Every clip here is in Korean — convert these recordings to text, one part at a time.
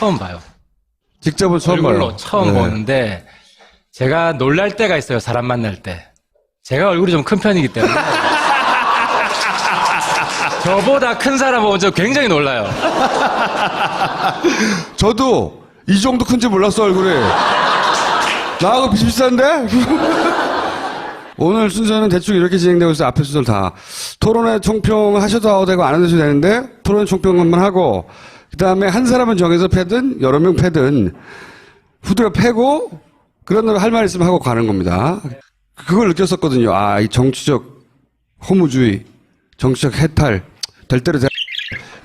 처음 봐요. 직접은 처음 얼굴로 봐요. 처음 네. 보는데 제가 놀랄 때가 있어요. 사람 만날 때. 제가 얼굴이 좀 큰 편이기 때문에 저보다 큰 사람 보면 저 굉장히 놀라요. 저도 이 정도 큰지 몰랐어 얼굴이. 나하고 비슷비슷한데? 오늘 순서는 대충 이렇게 진행되고 있어 앞에 순서를 다 토론회 총평 하셔도 되고 안 하셔도 되는데 토론회 총평 한번 하고 그 다음에 한 사람은 정해서 패든 여러 명 패든 후드가 패고 그런 날할말 있으면 하고 가는 겁니다. 그걸 느꼈었거든요. 아, 이 정치적 허무주의, 정치적 해탈, 될 대로 돼.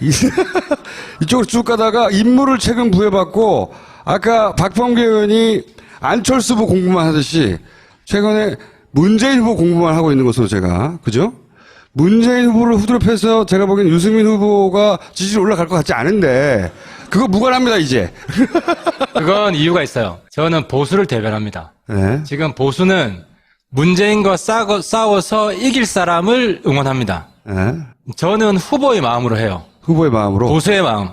이- 이쪽으로 쭉 가다가 임무를 최근 부여받고 아까 박범계 의원이 안철수 후보 공부만 하듯이 최근에 문재인 후보 공부만 하고 있는 것으로 제가 그죠? 문재인 후보를 후드로 패서 제가 보기엔 유승민 후보가 지지율 올라갈 것 같지 않은데 그거 무관합니다 이제. 그건 이유가 있어요. 저는 보수를 대변합니다. 네. 지금 보수는 문재인과 싸고, 싸워서 이길 사람을 응원합니다. 네. 저는 후보의 마음으로 해요. 후보의 마음으로. 보수의 마음.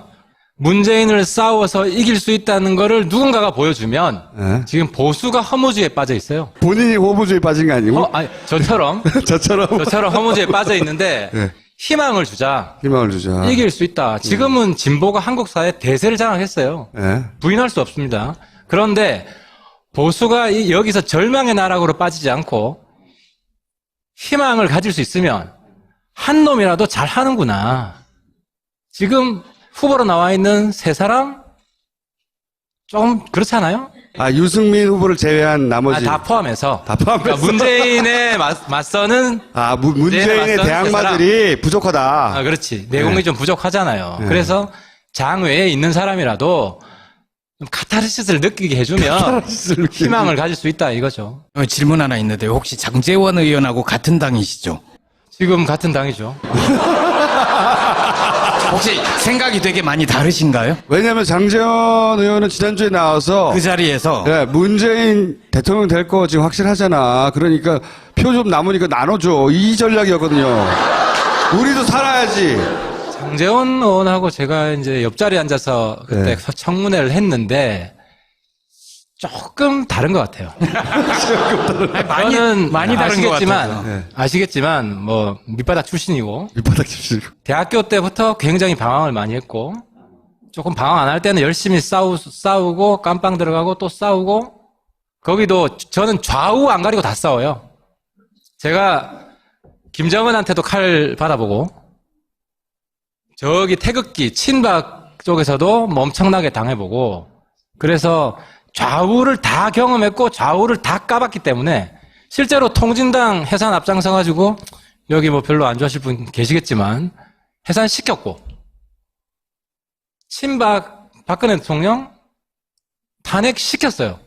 문재인을 싸워서 이길 수 있다는 거를 누군가가 보여주면 네. 지금 보수가 허무주의에 빠져 있어요. 본인이 호부주의 빠진 거 아니고 어, 아니, 저처럼 저처럼 저처럼 허무주의에 빠져 있는데 네. 희망을 주자. 희망을 주자. 이길 수 있다. 지금은 진보가 한국 사회 대세를 장악했어요. 네. 부인할 수 없습니다. 그런데 보수가 이- 여기서 절망의 나락으로 빠지지 않고 희망을 가질 수 있으면 한 놈이라도 잘 하는구나. 지금 후보로 나와 있는 세 사람 좀 그렇지 않아요? 아 유승민 후보를 제외한 아, 나머지 다 포함해서. 다 포함해서. 그러니까 문재인에 맞, 맞서는 아 무- 문재인의 맞서는 대항마들이 부족하다. 아, 그렇지. 내공이 네. 좀 부족하잖아요. 네. 그래서 장 외에 있는 사람이라도 좀 카타르시스를 느끼게 해주면 카타르시스를 희망을 가질 수 있다 이거죠. 어, 질문 하나 있는데 혹시 장재원 의원하고 같은 당이시죠? 지금 같은 당이죠. 혹시 생각이 되게 많이 다르신가요? 왜냐하면 장재원 의원은 지난주에 나와서 그 자리에서 예, 문재인 대통령 될 거 지금 확실하잖아. 그러니까 표 좀 남으니까 나눠줘. 이 전략이었거든요. 우리도 살아야지. 장재원 의원하고 제가 이제 옆자리에 앉아서 그때 네. 청문회를 했는데 조금 다른 것 같아요. 많이 저는 많이 다른 것 아시겠지만 같아서. 네. 아시겠지만 뭐 밑바닥 출신이고 밑바닥 칩시고. 대학교 때부터 굉장히 방황을 많이 했고 조금 방황 안 할 때는 열심히 싸우, 싸우고 깜빵 들어가고 또 싸우고 거기도 저는 좌우 안 가리고 다 싸워요. 제가 김정은한테도 칼 받아보고 저기 태극기 친박 쪽에서도 뭐 엄청나게 당해보고 그래서 좌우를 다 경험했고 좌우를 다 까봤기 때문에 실제로 통진당 해산 앞장서 가지고 여기 뭐 별로 안 좋아하실 분 계시겠지만 해산 시켰고 친박 박근혜 대통령 탄핵 시켰어요.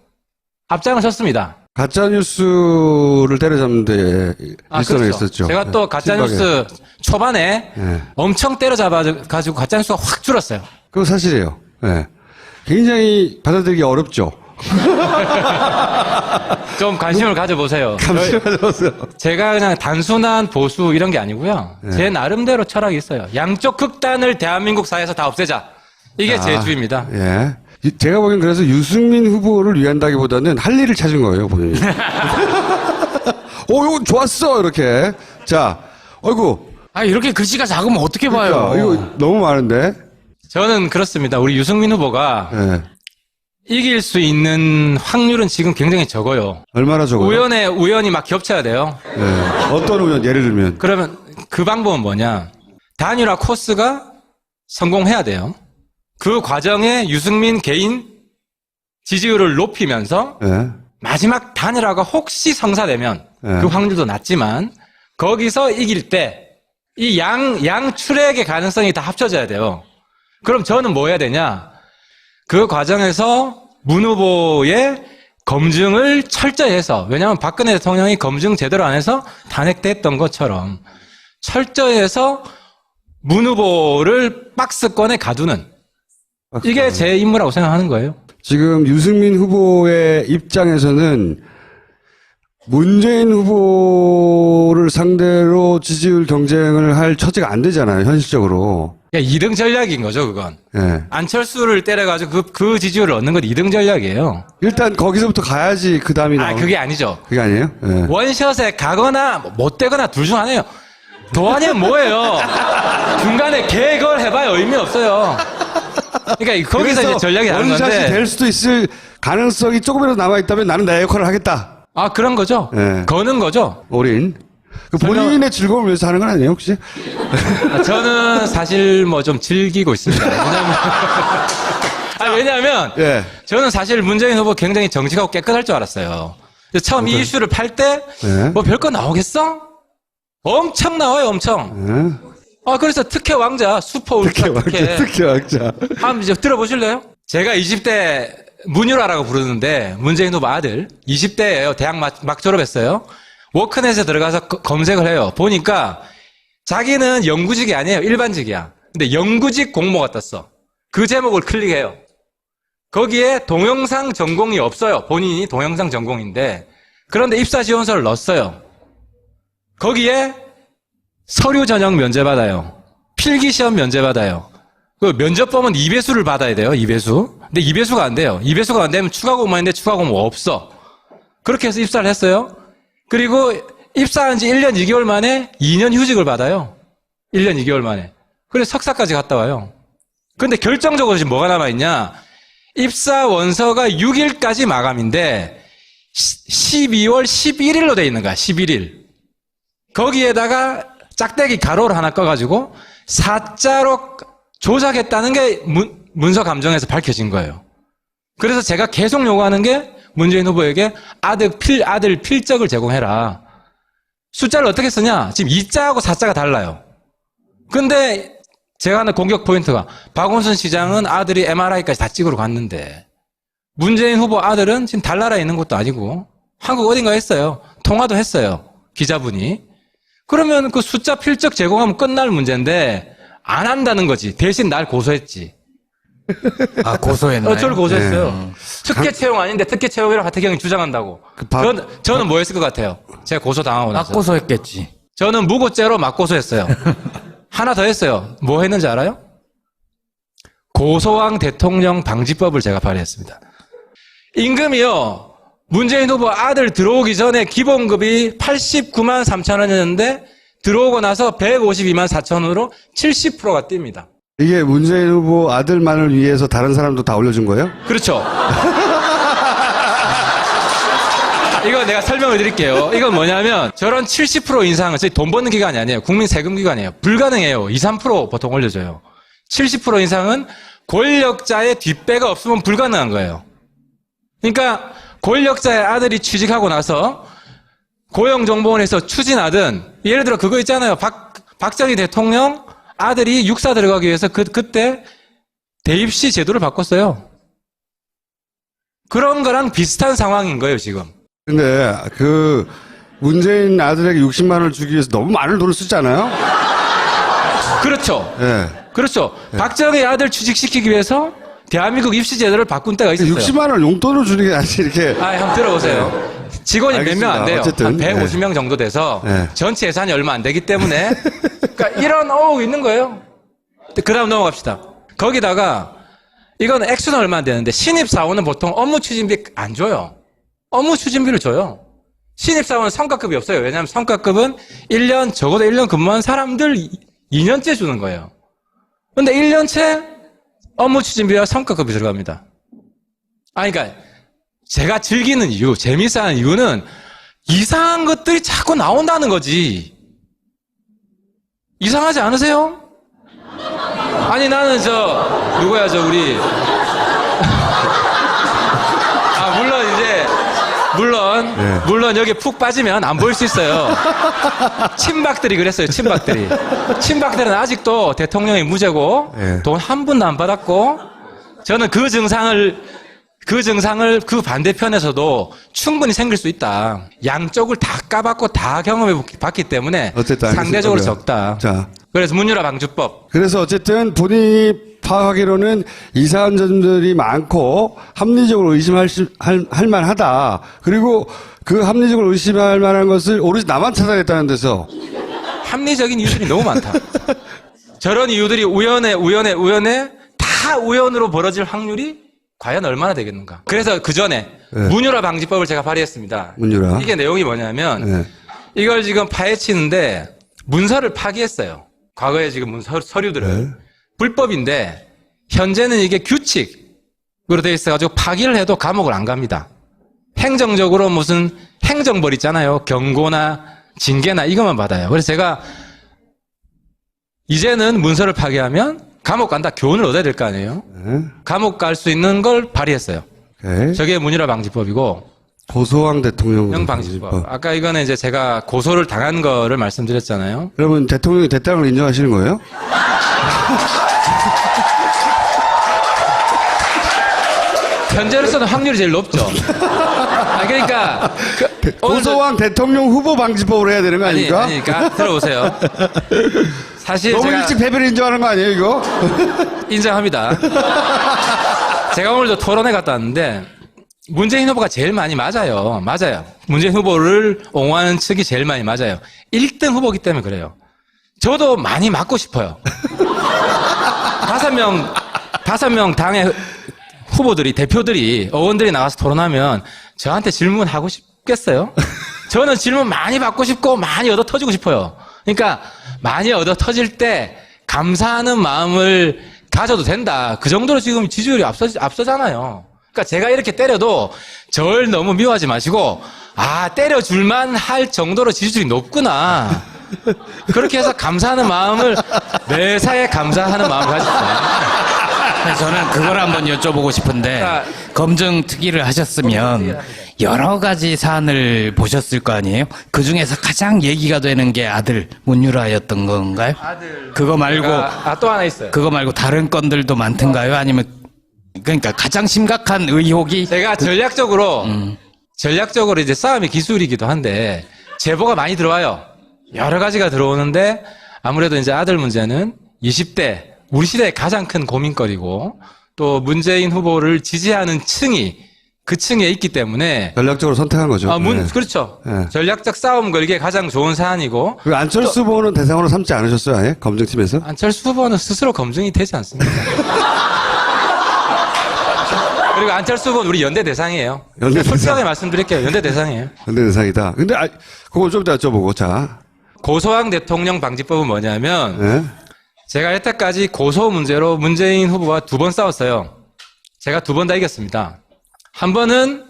앞장을 섰습니다. 가짜 뉴스를 때려잡는데 아, 일선에 그렇죠. 있었죠. 제가 또 네, 가짜 뉴스 초반에 네. 엄청 때려잡아 가지고 가짜 뉴스가 확 줄었어요. 그거 사실이에요. 예. 굉장히 받아들이기 어렵죠. 좀 관심을 가져보세요. 감시 가져보세요. 제가 그냥 단순한 보수 이런 게 아니고요. 네. 제 나름대로 철학이 있어요. 양쪽 극단을 대한민국 사회에서 다 없애자. 이게 제 주의입니다. 예. 이- 제가 보기엔 그래서 유승민 후보를 위한다기보다는 할 일을 찾은 거예요, 본인이. 오, 이거 좋았어! 이렇게. 자, 어이구. 아 이렇게 글씨가 작으면 어떻게 봐요? 그러니까, 이거 너무 많은데? 저는 그렇습니다. 우리 유승민 후보가 예. 이길 수 있는 확률은 지금 굉장히 적어요. 얼마나 적어요? 우연에 우연히 막 겹쳐야 돼요. 예. 어떤 우연, 예를 들면. 그러면 그 방법은 뭐냐? 단일화 코스가 성공해야 돼요. 그 과정에 유승민 개인 지지율을 높이면서 예. 마지막 단일화가 혹시 성사되면 네. 그 확률도 낮지만 거기서 이길 때 이 양, 양 출액의 가능성이 다 합쳐져야 돼요. 그럼 저는 뭐 해야 되냐? 그 과정에서 문 후보의 검증을 철저히 해서 왜냐하면 박근혜 대통령이 검증 제대로 안 해서 탄핵됐던 것처럼 철저히 해서 문 후보를 박스권에 가두는 이게 제 임무라고 생각하는 거예요. 지금 유승민 후보의 입장에서는 문재인 후보를 상대로 지지율 경쟁을 할 처지가 안 되잖아요, 현실적으로. 그러니까 2등 전략인 거죠, 그건. 예. 안철수를 때려가지고 그, 그 지지율을 얻는 건 2등 전략이에요. 일단 거기서부터 가야지 그 다음이 아, 나오 그게 아니죠. 그게 아니에요? 예. 원샷에 가거나 못 되거나 둘 중 하나예요. 더 아니면 뭐예요? 중간에 개걸 해봐야 의미 없어요. 그러니까 거기서 이제 전략이 나는 원샷이 건데. 될 수도 있을 가능성이 조금이라도 남아 있다면 나는 내 역할을 하겠다. 아, 그런 거죠. 네. 거는 거죠. 올인. 그 본인의 즐거움을 위해서 하는 건 아니에요, 혹시? 아, 저는 사실 뭐 좀 즐기고 있습니다. 왜냐면, 아, 왜냐면, 예. 저는 사실 문재인 후보 굉장히 정직하고 깨끗할 줄 알았어요. 근데 처음 이 이슈를 팔 때, 네. 뭐 별거 나오겠어? 엄청 나와요, 엄청. 예. 아, 그래서 특혜 왕자, 슈퍼 특혜 울트라 특혜. 왕자, 특혜 왕자. 한번 이제 들어보실래요? 제가 20대 문유라라고 부르는데 문재인 후보 아들 20대예요. 대학 막, 막 졸업했어요. 워크넷에 들어가서 거- 검색을 해요. 보니까 자기는 영구직이 아니에요. 일반직이야. 근데 영구직 공모가 떴어. 그 제목을 클릭해요. 거기에 동영상 전공이 없어요. 본인이 동영상 전공인데 그런데 입사 지원서를 넣었어요. 거기에 서류 전형 면제 받아요. 필기 시험 면제 받아요. 그 면접범은 2배수를 받아야 돼요. 2배수. 근데 2배수가 안 돼요. 2배수가 안 되면 추가 공모인데 추가 공모 없어. 그렇게 해서 입사를 했어요. 그리고 입사한 지 1년 2개월 만에 2년 휴직을 받아요. 1년 2개월 만에. 그래서 석사까지 갔다 와요. 근데 결정적으로 지금 뭐가 남아있냐. 입사 원서가 6일까지 마감인데 12월 11일로 돼 있는 거야. 11일. 거기에다가 짝대기 가로를 하나 꺼가지고 사자로 조작했다는 게 문, 문서 감정에서 밝혀진 거예요. 그래서 제가 계속 요구하는 게 문재인 후보에게 아들 필 아들 필적을 제공해라. 숫자를 어떻게 쓰냐? 지금 2자하고 4자가 달라요. 근데 제가 하는 공격 포인트가 박원순 시장은 아들이 MRI까지 다 찍으러 갔는데 문재인 후보 아들은 지금 달나라에 있는 것도 아니고 한국 어딘가 했어요. 통화도 했어요. 기자분이. 그러면 그 숫자 필적 제공하면 끝날 문제인데 안 한다는 거지. 대신 날 고소했지. 아, 고소했나요? 어, 저를 고소했어요. 특혜 채용 아닌데 특혜 채용이라고 하태경이 주장한다고. 그 박- 저는, 저는 뭐 했을 것 같아요? 제가 고소 당하고 막 나서. 고소했겠지. 저는 무고죄로 맞고소했어요. 하나 더 했어요. 뭐 했는지 알아요? 고소왕 대통령 방지법을 제가 발의했습니다. 임금이요. 문재인 후보 아들 들어오기 전에 기본급이 89만 3천 원이었는데 들어오고 나서 152만 4천 원으로 70%가 뜁니다. 이게 문재인 후보 아들만을 위해서 다른 사람도 다 올려준 거예요? 그렇죠. 이거 내가 설명을 드릴게요. 이건 뭐냐면 저런 70% 인상은 저희 돈 버는 기관이 아니에요. 국민 세금 기관이에요. 불가능해요. 2, 3% 보통 올려줘요. 70% 인상은 권력자의 뒷배가 없으면 불가능한 거예요. 그러니까 권력자의 아들이 취직하고 나서 고용정보원에서 추진하든 예를 들어 그거 있잖아요. 박, 박정희 대통령 아들이 육사 들어가기 위해서 그, 그때 대입시 제도를 바꿨어요. 그런 거랑 비슷한 상황인 거예요, 지금. 근데 그 문재인 아들에게 60만 원을 주기 위해서 너무 많은 돈을 쓰잖아요. 그렇죠. 예. 그렇죠. 박정희 아들 취직시키기 위해서 대한민국 입시 제도를 바꾼 때가 있었어요. 60만 원 용돈으로 주는 게 아니지 이렇게. 아, 한번 들어보세요. 직원이 몇 명 안 돼요. 어쨌든, 한 150명 정도 돼서 네. 전체 예산이 얼마 안 되기 때문에 그러니까 이런 어우 있는 거예요. 그 다음 넘어갑시다. 거기다가 이건 액수는 얼마 안 되는데 신입사원은 보통 업무 추진비 안 줘요. 업무 추진비를 줘요. 신입사원은 성과급이 없어요. 왜냐하면 성과급은 1년, 적어도 1년 근무한 사람들 2년째 주는 거예요. 근데 1년째 업무 추진비와 성과급이 들어갑니다. 아, 그러니까 제가 즐기는 이유, 재밌어 하는 이유는 이상한 것들이 자꾸 나온다는 거지. 이상하지 않으세요? 아니, 나는 저, 누구야, 저, 우리. 아, 물론 이제, 물론, 네. 물론 여기 푹 빠지면 안 보일 수 있어요. 친박들이 그랬어요, 친박들이. 친박들은 아직도 대통령이 무죄고, 네. 돈한 푼도 안 받았고, 저는 그 증상을 그 증상을 그 반대편에서도 충분히 생길 수 있다. 양쪽을 다 까봤고 다 경험해 봤기 때문에 어쨌든. 상대적으로. 적다. 자. 그래서 문유라 방주법 그래서 어쨌든 본인이 파악하기로는 이상한 점들이 많고 합리적으로 의심할 시- 할, 할 만하다. 그리고 그 합리적으로 의심할 만한 것을 오로지 나만 찾아냈다는 데서 합리적인 이유들이 너무 많다. 저런 이유들이 우연에 우연에 우연에 다 우연으로 벌어질 확률이 과연 얼마나 되겠는가? 그래서 그 전에 네. 문유라 방지법을 제가 발의했습니다. 문유라. 이게 내용이 뭐냐면 네. 이걸 지금 파헤치는데 문서를 파기했어요. 과거에 지금 문서 서류들을 네. 불법인데 현재는 이게 규칙으로 돼 있어가지고 파기를 해도 감옥을 안 갑니다. 행정적으로 무슨 행정벌 있잖아요. 경고나 징계나 이것만 받아요. 그래서 제가 이제는 문서를 파기하면 감옥 간다 교훈을 얻어야 될 거 아니에요. 네. 감옥 갈 수 있는 걸 발의했어요. 오케이. 저게 문일화 방지법이고 고소왕 대통령 형방지법. 아까 이거는 이제 제가 고소를 당한 거를 말씀드렸잖아요. 그러면 대통령이 대땅을 인정하시는 거예요? 현재로서는 확률이 제일 높죠. 아, 그러니까 그, 고소왕 대통령 후보 방지법을 해야 되는 거 아니, 아닙니까? 아니, 그러니까 들어오세요. 사실 너무 제가 일찍 패배를 인정하는 거 아니에요, 이거? 인정합니다. 제가 오늘도 토론회 갔다 왔는데 문재인 후보가 제일 많이 맞아요. 맞아요. 문재인 후보를 옹호하는 측이 제일 많이 맞아요. 1등 후보기 때문에 그래요. 저도 많이 맞고 싶어요. 다섯 명, 다섯 명 당의 후보들이, 대표들이, 의원들이 나가서 토론하면 저한테 질문하고 싶겠어요? 저는 질문 많이 받고 싶고 많이 얻어 터지고 싶어요. 그러니까 많이 얻어 터질 때 감사하는 마음을 가져도 된다. 그 정도로 지금 지지율이 앞서, 앞서잖아요. 그러니까 제가 이렇게 때려도 절 너무 미워하지 마시고, 아, 때려줄만 할 정도로 지지율이 높구나. 그렇게 해서 감사하는 마음을 매사에 감사하는 마음을 가지세요. 그래서 저는 그걸 한번 여쭤보고 싶은데 자. 검증 특위를 하셨으면 여러 가지 사안을 보셨을 거 아니에요? 그 중에서 가장 얘기가 되는 게 아들 문유라였던 건가요? 아들. 그거 말고 아, 또 하나 있어요. 그거 말고 다른 건들도 많던가요? 아니면 그러니까 가장 심각한 의혹이 제가 전략적으로 음. 전략적으로 이제 싸움이 기술이기도 한데 제보가 많이 들어와요. 여러 가지가 들어오는데 아무래도 이제 아들 문제는 20대 우리 시대의 가장 큰 고민거리고 또 문재인 후보를 지지하는 층이 그 층에 있기 때문에 전략적으로 선택한 거죠. 아, 문, 네. 그렇죠. 네. 전략적 싸움 걸기에 가장 좋은 사안이고 그 안철수 후보는 대상으로 삼지 않으셨어요, 아예? 검증팀에서? 안철수 후보는 스스로 검증이 되지 않습니다. 그리고 안철수 후보는 우리 연대 대상이에요. 연대 솔직하게 대상. 말씀드릴게요. 연대 대상이에요. 근데 대상이다. 근데, 아, 그거 좀더 여쭤보고, 자. 고소왕 대통령 방지법은 뭐냐면 네. 제가 여태까지 고소 문제로 문재인 후보와 두 번 싸웠어요. 제가 두 번 다 이겼습니다. 한 번은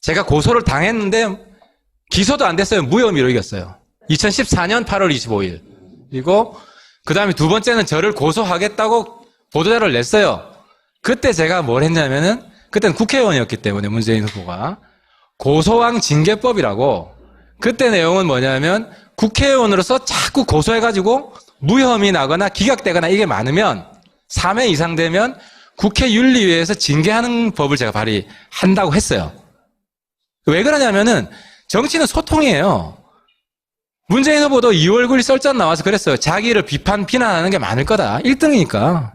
제가 고소를 당했는데 기소도 안 됐어요. 무혐의로 이겼어요. 2014년 8월 25일. 그리고 그 다음에 두 번째는 저를 고소하겠다고 보도자료를 냈어요. 그때 제가 뭘 했냐면은 그때는 국회의원이었기 때문에 문재인 후보가 고소왕 징계법이라고 그때 내용은 뭐냐면 국회의원으로서 자꾸 고소해가지고 무혐의 나거나 기각되거나 이게 많으면 3회 이상 되면 국회 윤리위에서 징계하는 법을 제가 발의한다고 했어요. 왜 그러냐면은 정치는 소통이에요. 문재인 후보도 2월 9일 썰전 나와서 그랬어요. 자기를 비판, 비난하는 게 많을 거다. 1등이니까.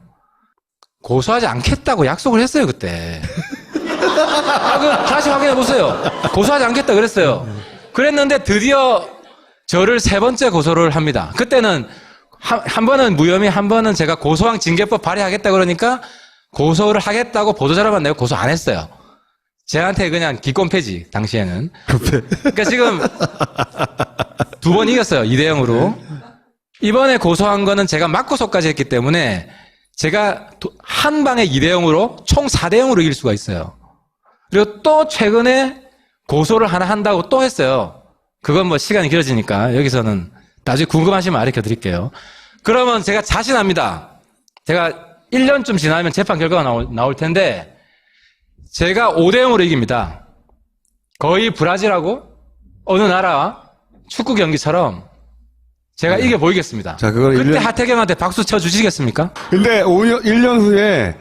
고소하지 않겠다고 약속을 했어요, 그때. 아, 그 다시 확인해 보세요. 고소하지 않겠다 그랬어요. 그랬는데 드디어 저를 세 번째 고소를 합니다. 그때는 한, 한 번은 무혐의, 한 번은 제가 고소왕 징계법 발의하겠다 그러니까 고소를 하겠다고 보도자료만 내고 고소 안 했어요. 제한테 그냥 기권 폐지, 당시에는. 그러니까 지금 두 번 이겼어요. 2대 0으로. 이번에 고소한 거는 제가 맞고소까지 했기 때문에 제가 도- 한 방에 2대 0으로 총 4대 0으로 이길 수가 있어요. 그리고 또 최근에 고소를 하나 한다고 또 했어요. 그건 뭐 시간이 길어지니까 여기서는 나중에 궁금하시면 알려 드릴게요. 그러면 제가 자신합니다. 제가 1년쯤 지나면 재판 결과가 나올, 나올 텐데 제가 5대 0으로 이깁니다. 거의 브라질하고 어느 나라 축구 경기처럼 제가 이겨 보이겠습니다. 자, 그걸 그때 1년 하태경한테 박수 쳐 주시겠습니까? 근데 5년, 1년 후에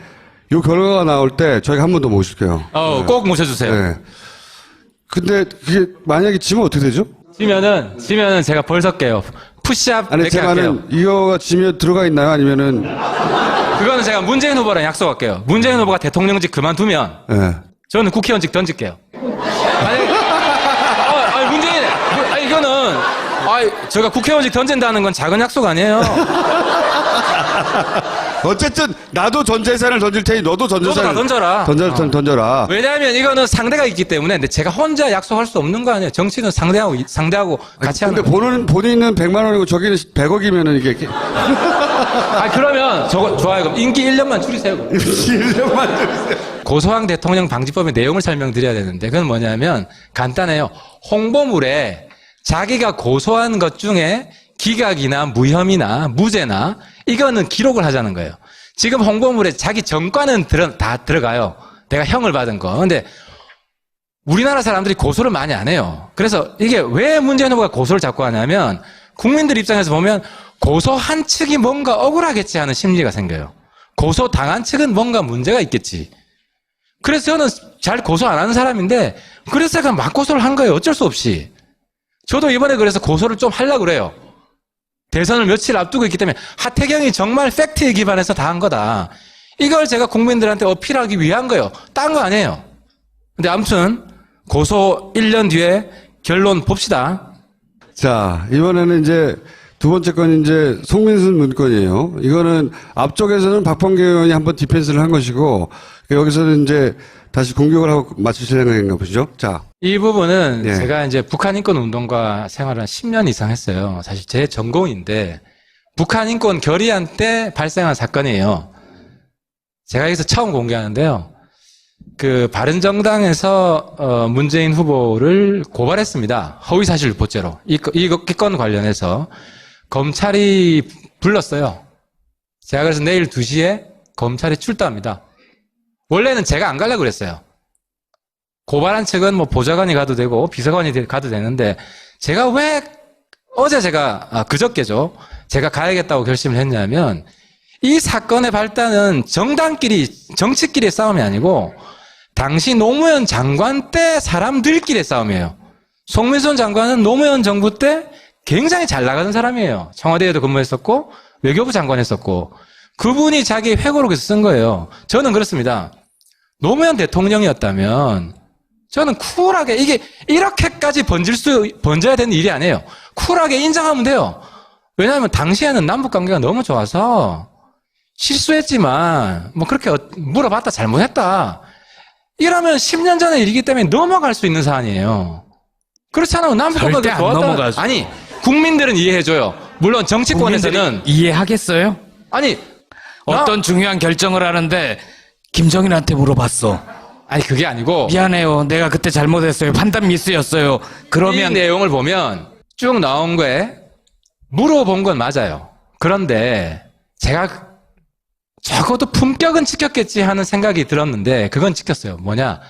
요 결과가 나올 때 저희가 한 번 더 모실게요. 어, 꼭 모셔주세요. 네. 근데 그게 만약에 지면 어떻게 되죠? 지면은 지면은 제가 벌써 깨요. 푸시업 아니, 100개 제 할게요. 말은 이거가 지면 들어가 있나요? 아니면은, 그거는 제가 문재인 후보랑 약속할게요. 문재인 후보가 대통령직 그만두면 예. 저는 국회의원직 던질게요. 아니, 아, 아니 문재인, 아니 이거는, 아, 제가 국회의원직 던진다는 건 작은 약속 아니에요. 어쨌든 나도 전 재산을 던질 테니 너도 너도 전재산을 다 던져라. 던져, 어. 던져라. 왜냐하면 이거는 상대가 있기 때문에 근데 제가 혼자 약속할 수 없는 거 아니에요. 정치는 상대하고 상대하고 같이 하는 근데 거. 본인 본인은 100만 원이고 저기는 100억이면은 이게 이렇게 아 그러면 저거 좋아요. 그럼 임기 1년만 줄이세요. 그럼. 1년만 고소왕 대통령 방지법의 내용을 설명드려야 되는데 그건 뭐냐면 간단해요. 홍보물에 자기가 고소한 것 중에 기각이나 무혐의나 무죄나 이거는 기록을 하자는 거예요. 지금 홍보물에 자기 정과는 들어, 다 들어가요. 내가 형을 받은 거. 근데 우리나라 사람들이 고소를 많이 안 해요. 그래서 이게 왜 문재인 후보가 고소를 자꾸 하냐면 국민들 입장에서 보면 고소한 측이 뭔가 억울하겠지 하는 심리가 생겨요. 고소 당한 측은 뭔가 문제가 있겠지. 그래서 저는 잘 고소 안 하는 사람인데 그래서 제가 막 고소를 한 거예요. 어쩔 수 없이. 저도 이번에 그래서 고소를 좀 하려고 그래요. 대선을 며칠 앞두고 있기 때문에 하태경이 정말 팩트에 기반해서 다 한 거다. 이걸 제가 국민들한테 어필하기 위한 거예요. 딴 거 아니에요. 근데 아무튼 고소 1년 뒤에 결론 봅시다. 자, 이번에는 이제 두 번째 건 이제 송민순 문건이에요. 이거는 앞쪽에서는 박범계 의원이 한번 디펜스를 한 것이고 여기서는 이제 다시 공격을 하고 맞추실 생각인가 보시죠. 자, 이 부분은 예. 제가 이제 북한 인권 운동가 생활을 한 10년 이상 했어요. 사실 제 전공인데 북한 인권 결의안 때 발생한 사건이에요. 제가 여기서 처음 공개하는데요. 그 바른정당에서 어, 문재인 후보를 고발했습니다. 허위사실 유포죄로 이, 거- 이 거- 이건 관련해서 검찰이 불렀어요. 제가 그래서 내일 2시에 검찰이 출두합니다. 원래는 제가 안 가려고 그랬어요. 고발한 측은 뭐 보좌관이 가도 되고 비서관이 되- 가도 되는데 제가 왜 어제 제가 아, 그저께죠 제가 가야겠다고 결심을 했냐면 이 사건의 발단은 정당끼리 정치끼리의 싸움이 아니고 당시 노무현 장관 때 사람들끼리의 싸움이에요. 송민선 장관은 노무현 정부 때 굉장히 잘 나가는 사람이에요. 청와대에도 근무했었고 외교부 장관 했었고 그분이 자기 회고록에서 쓴 거예요. 저는 그렇습니다. 노무현 대통령이었다면 저는 쿨하게 이게 이렇게까지 번질 수 번져야 되는 일이 아니에요. 쿨하게 인정하면 돼요. 왜냐하면 당시에는 남북 관계가 너무 좋아서 실수했지만 뭐 그렇게 어- 물어봤다 잘못했다. 이러면 10년 전의 일이기 때문에 넘어갈 수 있는 사안이에요. 그렇지 않으면 남북 관계가 안 좋았다. 아니 국민들은 이해해줘요. 물론 정치권에서는 이해하겠어요? 아니 나- 어떤 중요한 결정을 하는데 김정일한테 물어봤어. 아니 그게 아니고 미안해요. 내가 그때 잘못했어요. 판단 미스였어요. 이 그러면 내용을 보면 쭉 나온 거에 물어본 건 맞아요. 그런데 제가 적어도 품격은 지켰겠지 하는 생각이 들었는데 그건 지켰어요. 뭐냐?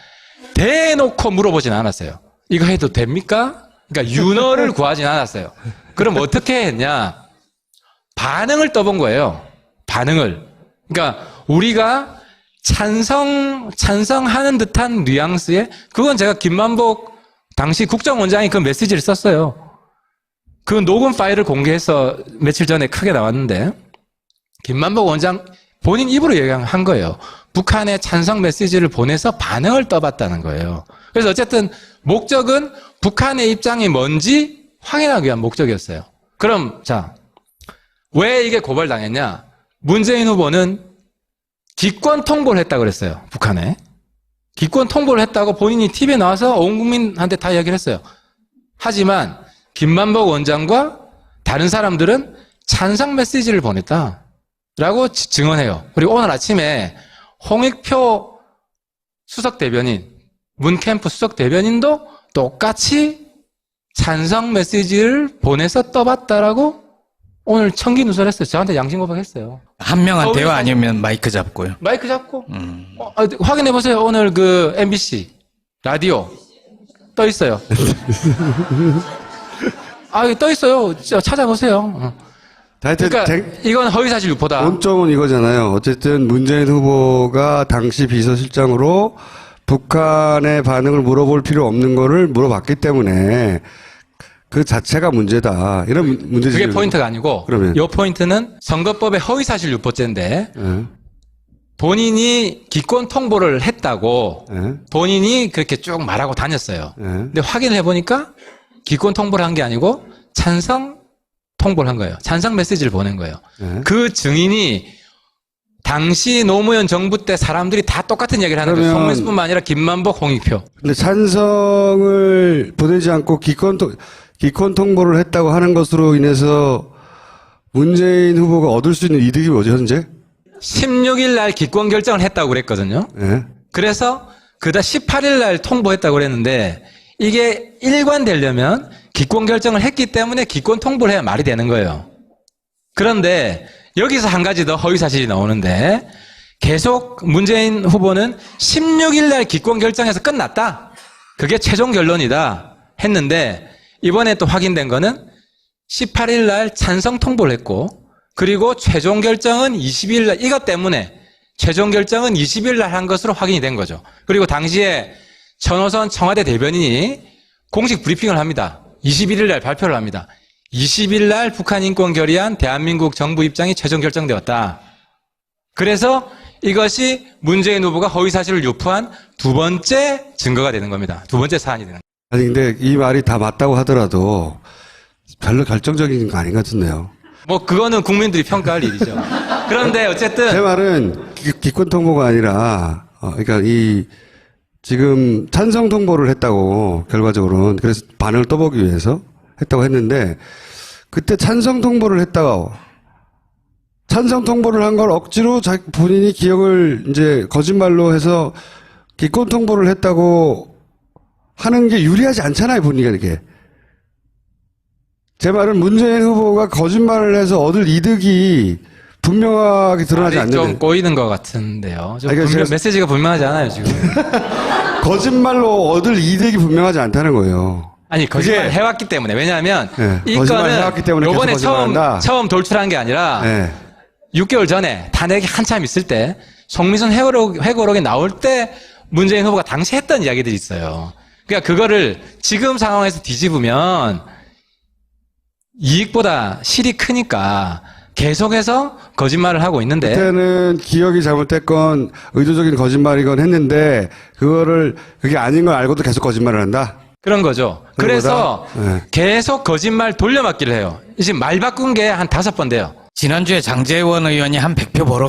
대놓고 물어보진 않았어요. 이거 해도 됩니까? 그러니까 윤허를 구하진 않았어요. 그럼 어떻게 했냐? 반응을 떠본 거예요. 반응을. 그러니까 우리가 찬성 찬성하는 듯한 뉘앙스에 그건 제가 김만복 당시 국정원장이 그 메시지를 썼어요. 그 녹음 파일을 공개해서 며칠 전에 크게 나왔는데 김만복 원장 본인 입으로 얘기한 거예요. 북한에 찬성 메시지를 보내서 반응을 떠봤다는 거예요. 그래서 어쨌든 목적은 북한의 입장이 뭔지 확인하기 위한 목적이었어요. 그럼 자, 왜 이게 고발당했냐? 문재인 후보는 기권 통보를 했다고 그랬어요. 북한에. 기권 통보를 했다고 본인이 TV에 나와서 온 국민한테 다 이야기를 했어요. 하지만 김만복 원장과 다른 사람들은 찬성 메시지를 보냈다. 라고 지- 증언해요. 그리고 오늘 아침에 홍익표 수석 대변인, 문캠프 수석 대변인도 똑같이 찬성 메시지를 보내서 떠봤다라고 오늘 청기 누설했어요. 저한테 양심 고백했어요. 한 명한테요? 아니면 마이크 잡고요? 마이크 잡고 음. 어, 아, 확인해 보세요. 오늘 그 MBC 라디오 떠 있어요. 아, 떠 있어요. 저 찾아보세요. 어. 하여튼 그러니까 쟁- 이건 허위사실 유포다. 본점은 이거잖아요. 어쨌든 문재인 후보가 당시 비서실장으로 북한의 반응을 물어볼 필요 없는 거를 물어봤기 때문에 그 자체가 문제다. 이런 문- 문제지. 그게 포인트가 아니고 그러면? 이 포인트는 선거법의 허위사실 유포죄인데 예, 본인이 기권 통보를 했다고 예, 본인이 그렇게 쭉 말하고 다녔어요. 예. 근데 확인을 해보니까 기권 통보를 한 게 아니고 찬성 통보를 한 거예요. 찬성 메시지를 보낸 거예요. 네. 그 증인이 당시 노무현 정부 때 사람들이 다 똑같은 얘기를 하는 거예요. 그러면- 송민수뿐만 아니라 김만복, 홍익표. 근데 찬성을 보내지 않고 기권, 통- 기권 통보를 했다고 하는 것으로 인해서 문재인 후보가 얻을 수 있는 이득이 뭐죠, 현재? 16일 날 기권 결정을 했다고 그랬거든요. 예. 그래서 그다 18일 날 통보했다고 그랬는데 이게 일관되려면 기권 결정을 했기 때문에 기권 통보를 해야 말이 되는 거예요. 그런데 여기서 한 가지 더 허위 사실이 나오는데 계속 문재인 후보는 16일 날 기권 결정해서 끝났다. 그게 최종 결론이다 했는데 이번에 또 확인된 거는 18일 날 찬성 통보를 했고 그리고 최종 결정은 20일 날 이것 때문에 최종 결정은 20일 날 한 것으로 확인이 된 거죠. 그리고 당시에 천호선 청와대 대변인이 공식 브리핑을 합니다. 21일 날 발표를 합니다. 20일 날 북한 인권 결의안 대한민국 정부 입장이 최종 결정되었다. 그래서 이것이 문재인 후보가 허위 사실을 유포한 두 번째 증거가 되는 겁니다. 두 번째 사안이 되는 아니, 근데 이 말이 다 맞다고 하더라도 별로 결정적인 거 아닌 것 같은데요. 뭐 그거는 국민들이 평가할 일이죠. 그런데 제 어쨌든 말은 기- 기권 통보가 아니라, 어, 그러니까 이, 지금 찬성 통보를 했다고, 결과적으로는. 그래서 반응을 떠보기 위해서 했다고 했는데, 그때 찬성 통보를 했다가, 찬성 통보를 한 걸 억지로 자 본인이 기억을 이제 거짓말로 해서 기권 통보를 했다고 하는 게 유리하지 않잖아요, 분위기가 이렇게. 제 말은 문재인 후보가 거짓말을 해서 얻을 이득이 분명하게 드러나지 말이 좀 않는데 꼬이는 것 같은데요. 좀 그러니까 분명- 메시지가 분명하지 않아요 지금. 거짓말로 얻을 이득이 분명하지 않다는 거예요. 아니 거짓말 그게- 해왔기 때문에 왜냐하면 네, 이 거짓말 해왔기 때문에 계속 요번에 처음 거짓말한다. 처음 돌출한 게 아니라 네. 6개월 전에 탄핵이 한참 있을 때 송미선 회고록, 회고록이 나올 때 문재인 후보가 당시 했던 이야기들이 있어요. 그러니까 그거를 지금 상황에서 뒤집으면 이익보다 실이 크니까 계속해서 거짓말을 하고 있는데 그때는 기억이 잘못됐건 의도적인 거짓말이건 했는데 그거를 그게 아닌 걸 알고도 계속 거짓말을 한다. 그런 거죠. 그래서 네. 계속 거짓말 돌려막기를 해요. 지금 말 바꾼 게 한 다섯 번 돼요. 지난주에 장재원 의원이 한 100표 벌어